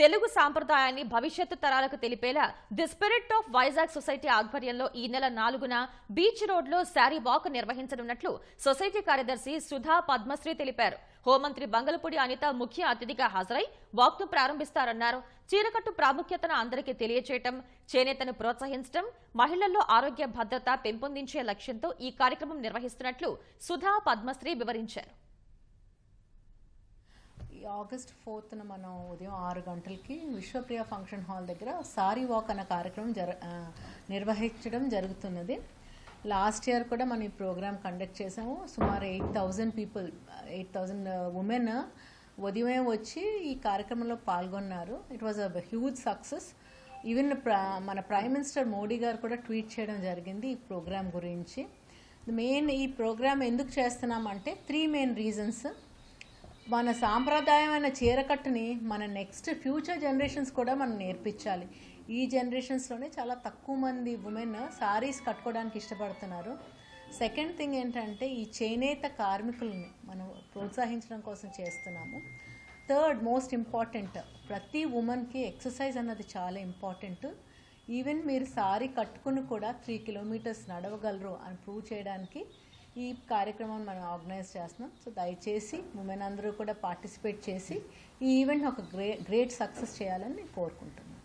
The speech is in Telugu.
తెలుగు సాంప్రదాయాన్ని భవిష్యత్తు తరాలకు తెలిపేలా the spirit of Vizag society ఆధ్వర్యంలో ఈ నెల నాలుగున బీచ్ రోడ్లో శారీ వాక్ నిర్వహించనున్నట్లు సొసైటీ కార్యదర్శి సుధా పద్మశ్రీ తెలిపారు. హోంమంత్రి బంగళపూడి అనిత ముఖ్య అతిథిగా హాజరై వాక్ను ప్రారంభిస్తారన్నారు. చీరకట్టు ప్రాముఖ్యతను అందరికీ తెలియచేయటం చేనేతను ప్రోత్సహించడం మహిళల్లో ఆరోగ్య భద్రత పెంపొందించే లక్ష్యంతో ఈ కార్యక్రమం నిర్వహిస్తున్నట్లు సుధా పద్మశ్రీ వివరించారు. ఆగస్ట్ ఫోర్త్న మనం ఉదయం ఆరు గంటలకి విశ్వప్రియ ఫంక్షన్ హాల్ దగ్గర సారీ వాక్ అన్న కార్యక్రమం జర నిర్వహించడం జరుగుతున్నది. లాస్ట్ ఇయర్ కూడా మనం ఈ ప్రోగ్రామ్ కండక్ట్ చేసాము సుమారు eight thousand people eight thousand women ఉదయమే వచ్చి ఈ కార్యక్రమంలో పాల్గొన్నారు. It was a huge success even మన ప్రైమ్ మినిస్టర్ మోడీ గారు కూడా ట్వీట్ చేయడం జరిగింది ఈ ప్రోగ్రామ్ గురించి. మెయిన్ ఈ ప్రోగ్రామ్ ఎందుకు చేస్తున్నామంటే త్రీ మెయిన్ రీజన్స్. మన సాంప్రదాయమైన చీరకట్టుని మన నెక్స్ట్ ఫ్యూచర్ జనరేషన్స్ కూడా మనం నేర్పించాలి. ఈ జనరేషన్స్లోనే చాలా తక్కువ మంది ఉమెన్ సారీస్ కట్టుకోవడానికి ఇష్టపడుతున్నారు. సెకండ్ థింగ్ ఏంటంటే ఈ చేనేత కార్మికుల్ని మనం ప్రోత్సహించడం కోసం చేస్తున్నాము. థర్డ్ మోస్ట్ ఇంపార్టెంట్ ప్రతి ఉమెన్కి ఎక్సర్సైజ్ అన్నది చాలా ఇంపార్టెంట్ ఈవెన్ మీరు సారీ కట్టుకుని కూడా త్రీ కిలోమీటర్స్ నడవగలరు అని ప్రూవ్ చేయడానికి ఈ కార్యక్రమం మనం ఆర్గనైజ్ చేస్తున్నాం. సో దయచేసి ఉమెన్ అందరూ కూడా పార్టిసిపేట్ చేసి ఈ ఈవెంట్ ఒక గ్రే గ్రేట్ సక్సెస్ చేయాలని నేను కోరుకుంటున్నాను